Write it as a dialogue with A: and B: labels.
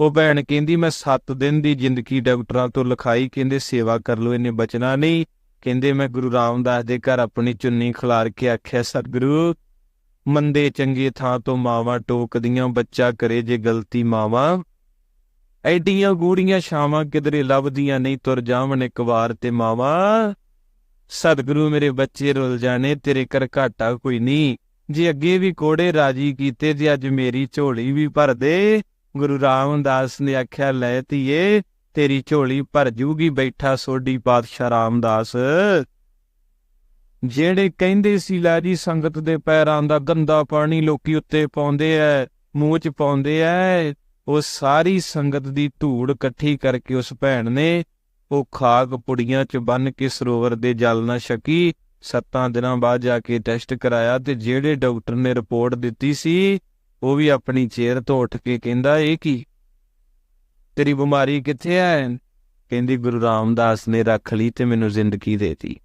A: ਉਹ ਭੈਣ ਕਹਿੰਦੀ, ਮੈਂ 7 ਦਿਨ ਦੀ ਜ਼ਿੰਦਗੀ ਡਾਕਟਰਾਂ ਤੋਂ ਲਿਖਾਈ। ਕਹਿੰਦੇ, ਸੇਵਾ ਕਰ ਲੋ ਇਹਨੇ ਬਚਣਾ ਨਹੀਂ। ਕਹਿੰਦੇ, ਮੈਂ ਗੁਰੂ ਰਾਮਦਾਸ ਦੇ ਘਰ ਆਪਣੀ ਚੁੰਨੀ ਖਿਲਾਰ ਕੇ ਆਖਿਆ, ਸਤਿਗੁਰੂ, ਮੰਦੇ ਚੰਗੇ ਥਾਂ ਤੋਂ ਮਾਵਾਂ ਟੋਕਦੀਆਂ, ਬੱਚਾ ਕਰੇ ਜੇ ਗਲਤੀ ਮਾਵਾਂ। ਐਡੀਆਂ ਗੂੜੀਆਂ ਛਾਵਾਂ ਕਿਧਰੇ ਲੱਭਦੀਆਂ ਨਹੀਂ, ਤੁਰ ਜਾਵਣ ਇੱਕ ਵਾਰ ਤੇ ਮਾਵਾਂ। ਸਤਿਗੁਰੂ, ਮੇਰੇ ਬੱਚੇ ਰੁੱਲ ਜਾਣੇ, ਤੇਰੇ ਕਰ ਘਾਟਾ ਕੋਈ ਨਹੀਂ। ਜੇ ਅੱਗੇ ਵੀ ਕੋੜੇ ਰਾਜੀ ਕੀਤੇ ਤੇ ਅੱਜ ਮੇਰੀ ਝੋਲੀ ਵੀ ਭਰ ਦੇ ਗੁਰੂ ਰਾਮਦਾਸ ਨੇ ਆਖਿਆ, ਲੈ ਧੀਏ, ਤੇਰੀ ਝੋਲੀ ਭਰ ਜੂਗੀ, ਬੈਠਾ ਸੋਢੀ ਪਾਤਸ਼ਾਹ ਰਾਮਦਾਸ। ਜਿਹੜੇ ਕਹਿੰਦੇ ਸੀ, ਲੈ ਜੀ, ਸੰਗਤ ਦੇ ਪੈਰਾਂ ਦਾ ਗੰਦਾ ਪਾਣੀ ਲੋਕੀ ਉੱਤੇ ਪਾਉਂਦੇ ਐ, ਮੂੰਹ 'ਚ ਪਾਉਂਦੇ ਐ, ਉਹ ਸਾਰੀ ਸੰਗਤ ਦੀ ਧੂੜ ਇਕੱਠੀ ਕਰਕੇ ਉਸ ਭੈਣ ਨੇ ਉਹ ਖਾਕ ਪੁੜੀਆਂ 'ਚ ਬੰਨ ਕੇ ਸਰੋਵਰ ਦੇ ਜਲ ਨਾਲ ਛਕੀ, ਸੱਤਾਂ ਦਿਨਾਂ ਬਾਅਦ ਜਾ ਕੇ ਟੈਸਟ ਕਰਾਇਆ ਤੇ ਜਿਹੜੇ ਡਾਕਟਰ ਨੇ ਰਿਪੋਰਟ ਦਿੱਤੀ ਸੀ ਉਹ ਵੀ ਆਪਣੀ ਚੇਅਰ ਤੋਂ ਉੱਠ ਕੇ ਕਹਿੰਦਾ, ਇਹ ਕੀ? ਤੇਰੀ ਬਿਮਾਰੀ ਕਿੱਥੇ ਐ? ਕਹਿੰਦੀ, ਗੁਰੂ ਰਾਮਦਾਸ ਨੇ ਰੱਖ ਲਈ ਤੇ ਮੈਨੂੰ ਜ਼ਿੰਦਗੀ ਦੇਤੀ।